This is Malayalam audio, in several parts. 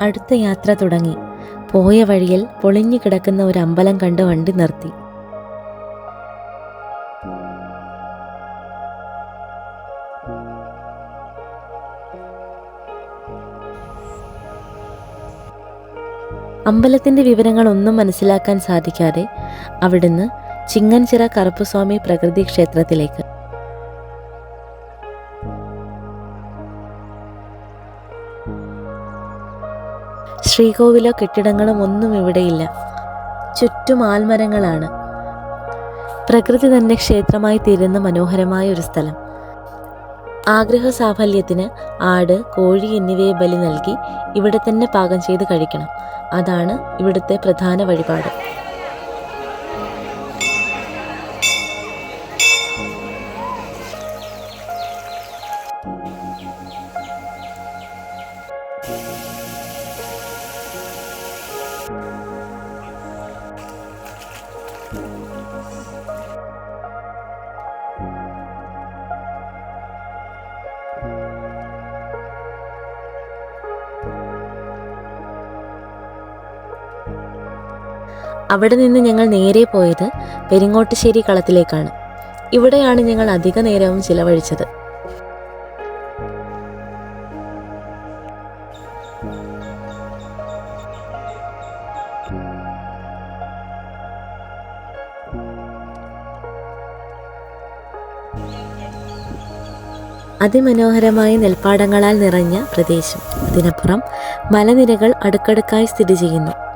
അടുത്ത യാത്ര തുടങ്ങി. പോയ വഴിയിൽ പൊളിഞ്ഞു കിടക്കുന്ന ഒരു അമ്പലം കണ്ട് വണ്ടി നിർത്തി. അമ്പലത്തിന്റെ വിവരങ്ങൾ ഒന്നും മനസ്സിലാക്കാൻ സാധിക്കാതെ അവിടുന്ന് ചിങ്ങൻചിറ കറുപ്പുസ്വാമി പ്രകൃതി ക്ഷേത്രത്തിലേക്ക്. ശ്രീകോവിലോ കെട്ടിടങ്ങളും ഒന്നും ഇവിടെയില്ല ചുറ്റും ആൽമരങ്ങളാണ്. പ്രകൃതി തന്നെ ക്ഷേത്രമായി തീരുന്ന മനോഹരമായ ഒരു സ്ഥലം. ആഗ്രഹ സാഫല്യത്തിന് ആട് കോഴി എന്നിവയെ ബലി നൽകി ഇവിടെ തന്നെ പാകം ചെയ്ത് കഴിക്കണം. അതാണ് ഇവിടുത്തെ പ്രധാന വഴിപാട്. അവിടെ നിന്ന് ഞങ്ങൾ നേരെ പോയത് പെരിങ്ങോട്ടുശ്ശേരി കളത്തിലേക്കാണ്. ഇവിടെയാണ് ഞങ്ങൾ അധിക നേരവും ചിലവഴിച്ചത്. അതിമനോഹരമായ നെൽപ്പാടങ്ങളാൽ നിറഞ്ഞ പ്രദേശം. അതിനപ്പുറം മലനിരകൾ അടുക്കടുക്കായി സ്ഥിതി ചെയ്യുന്നു.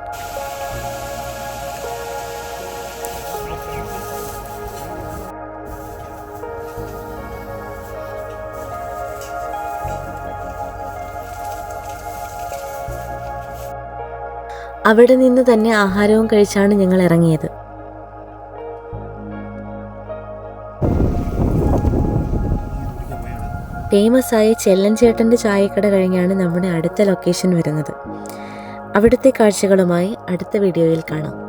അവിടെ നിന്ന് തന്നെ ആഹാരവും കഴിച്ചാണ് ഞങ്ങൾ ഇറങ്ങിയത്. ഫേമസ് ആയ ചെല്ലൻചേട്ടന്റെ ചായക്കട കഴിഞ്ഞാണ് നമ്മുടെ അടുത്ത ലൊക്കേഷൻ വരുന്നത്. അവിടുത്തെ കാഴ്ചകളുമായി അടുത്ത വീഡിയോയിൽ കാണാം.